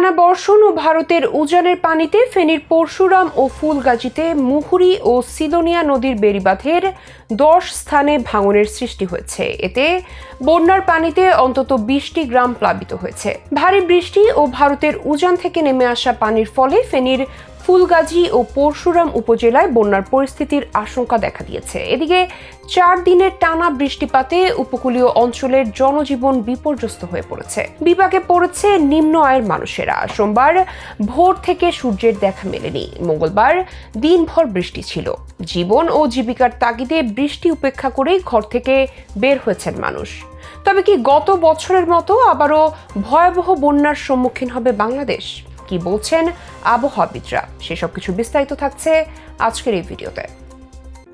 টানা বর্ষণ ও ভারতের উজানের পানিতে ফেনীর পরশুরাম ও ফুলগাজীতে মুহুরি ও সিলোনিয়া নদীর বেড়িবাঁধের দশ স্থানে ভাঙনের সৃষ্টি হয়েছে। এতে বন্যার পানিতে অন্তত বিশটি গ্রাম প্লাবিত হয়েছে। ভারী বৃষ্টি ও ভারতের উজান থেকে নেমে আসা পানির ফলে ফেনীর ফুলগাজী ও পরশুরাম উপজেলায় বন্যার পরিস্থিতির আশঙ্কা দেখা দিয়েছে। এদিকে চার দিনের টানা বৃষ্টিপাতে উপকূলীয় অঞ্চলের জনজীবন বিপর্যস্ত হয়ে পড়েছে। বিপাকে পড়েছে নিম্ন আয়ের মানুষেরা। সোমবার ভোর থেকে সূর্যের দেখা মেলেনি। মঙ্গলবার দিনভর বৃষ্টি ছিল। জীবন ও জীবিকার তাগিদে বৃষ্টি উপেক্ষা করেই ঘর থেকে বের হয়েছেন মানুষ। তবে কি গত বছরের মতো আবারও ভয়াবহ বন্যার সম্মুখীন হবে বাংলাদেশ? কি বলছেন আবহাওয়াবিদরা। সেসব কিছু বিস্তারিত থাকছে আজকের এই ভিডিওতে।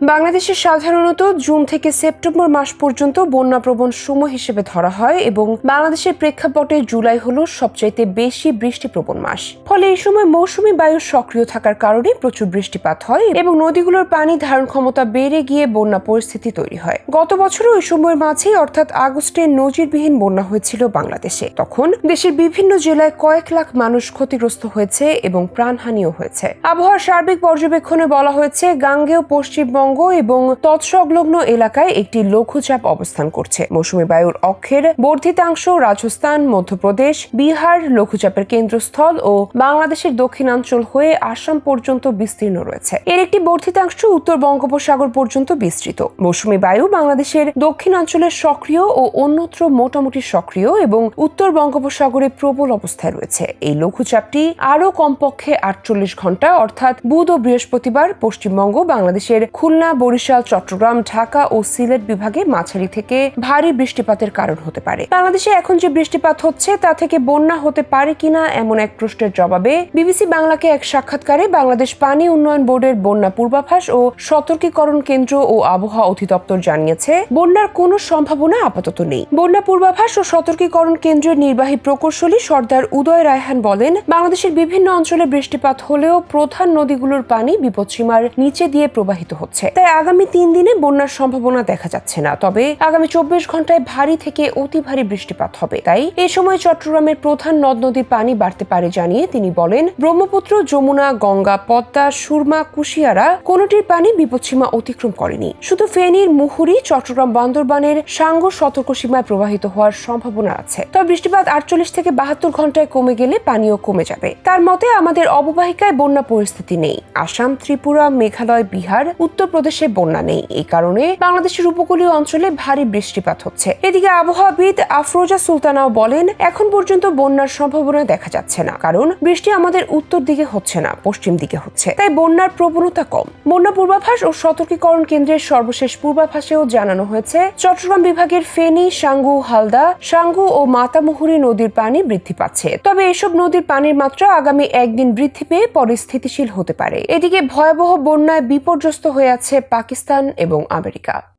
বাংলাদেশে সাধারণত জুন থেকে সেপ্টেম্বর মাস পর্যন্ত বন্যাপ্রবণ সময় হিসেবে ধরা হয় এবং বাংলাদেশের প্রেক্ষাপটে জুলাই হল সবচাইতে বেশি বৃষ্টিপ্রবণ মাস। ফলে এই সময় মৌসুমি বায়ু সক্রিয় থাকার কারণে প্রচুর বৃষ্টিপাত হয় এবং নদীগুলোর পানি ধারণ ক্ষমতা বেড়ে গিয়ে বন্যা পরিস্থিতি তৈরি হয়। গত বছরও ওই সময়ের মাঝেই অর্থাৎ আগস্টে নজিরবিহীন বন্যা হয়েছিল বাংলাদেশে। তখন দেশের বিভিন্ন জেলায় কয়েক লাখ মানুষ ক্ষতিগ্রস্ত হয়েছে এবং প্রাণহানিও হয়েছে। আবহাওয়ার সার্বিক পর্যবেক্ষণে বলা হয়েছে, গাঙ্গেয় পশ্চিমবঙ্গ এবং তৎসংলগ্ন এলাকায় একটি লঘুচাপ অবস্থান করছে। মৌসুমী বায়ুর অক্ষের বর্ধিতাংশ রাজস্থান, মধ্যপ্রদেশ, বিহার লঘুচাপের কেন্দ্রস্থল ও বাংলাদেশের দক্ষিণাঞ্চল হয়ে আসাম পর্যন্ত বিস্তীর্ণ রয়েছে। এর একটি বর্ধিতাংশ উত্তর বঙ্গোপসাগর পর্যন্ত বিস্তৃত। মৌসুমী বায়ু বাংলাদেশের দক্ষিণাঞ্চলে সক্রিয় ও অন্যত্র মোটামুটি সক্রিয় এবং উত্তর বঙ্গোপসাগরে প্রবল অবস্থায় রয়েছে। এই লঘুচাপটি আরও কমপক্ষে আটচল্লিশ ঘণ্টা, অর্থাৎ বুধ ও বৃহস্পতিবার পশ্চিমবঙ্গ, বাংলাদেশের খুলনা বরিশাল, চট্টগ্রাম, ঢাকা ও সিলেট বিভাগে মাঝারি থেকে ভারী বৃষ্টিপাতের কারণ হতে পারে। বাংলাদেশে এখন যে বৃষ্টিপাত হচ্ছে, তা থেকে বন্যা হতে পারে কিনা এমন এক প্রশ্নের জবাবে বিবিসি বাংলাকে এক সাক্ষাৎকারে বাংলাদেশ পানি উন্নয়ন বোর্ডের বন্যা পূর্বাভাস ও সতর্কীকরণ কেন্দ্র ও আবহাওয়া অধিদপ্তর জানিয়েছে, বন্যার কোনো সম্ভাবনা আপাতত নেই। বন্যা পূর্বাভাস ও সতর্কীকরণ কেন্দ্রের নির্বাহী প্রকৌশলী সর্দার উদয় রায়হান বলেন, বাংলাদেশের বিভিন্ন অঞ্চলে বৃষ্টিপাত হলেও প্রধান নদীগুলোর পানি বিপদসীমার নিচে দিয়ে প্রবাহিত হচ্ছে। তাই আগামী তিন দিনে বন্যার সম্ভাবনা দেখা যাচ্ছে না। তবে আগামী চব্বিশ ঘন্টায় ভারী থেকে অতি ভারী বৃষ্টিপাত হবে। তাই এ সময় চট্টগ্রামের প্রধান নদ নদীর পানি বাড়তে পারে জানিয়ে তিনি বলেন, ব্রহ্মপুত্র, যমুনা, গঙ্গা, পদ্মা, সুরমা, কুশিয়ারা কোনটির পানি বিপদসীমা অতিক্রম করেনি। শুধু ফেনীর মুহুরি, চট্টগ্রাম বান্দরবানের সাঙ্গ সতর্ক সীমায় প্রবাহিত হওয়ার সম্ভাবনা আছে। তবে বৃষ্টিপাত আটচল্লিশ থেকে বাহাত্তর ঘন্টায় কমে গেলে পানিও কমে যাবে। তার মতে, আমাদের অববাহিকায় বন্যা পরিস্থিতি নেই। আসাম, ত্রিপুরা, মেঘালয়, বিহার উত্তরপ্রদেশে বন্যা নেই। এই কারণে বাংলাদেশের উপকূলীয় অঞ্চলে ভারী বৃষ্টিপাত হচ্ছে। এদিকে আবহাওয়াবিদ আফরোজা সুলতানাও বলেন, এখন পর্যন্ত বন্যার সম্ভাবনা দেখা যাচ্ছে না। কারণ বৃষ্টি আমাদের উত্তর দিকে হচ্ছে না, পশ্চিম দিকে হচ্ছে। তাই বন্যার প্রবণতা কম। বন্যা পূর্বাভাস ও সতর্কীকরণ কেন্দ্রের সর্বশেষ পূর্বাভাসেও জানানো হয়েছে, চট্টগ্রাম বিভাগের ফেনী, সাঙ্গু, হালদা, সাঙ্গু ও মাতামুহুরী নদীর পানি বৃদ্ধি পাচ্ছে। তবে এসব নদীর পানির মাত্রা আগামী একদিন বৃদ্ধি পেয়ে পরে স্থিতিশীল হতে পারে। এদিকে ভয়াবহ বন্যায় বিপর্যস্ত হয়ে আছে পাকিস্তান এবং আমেরিকা।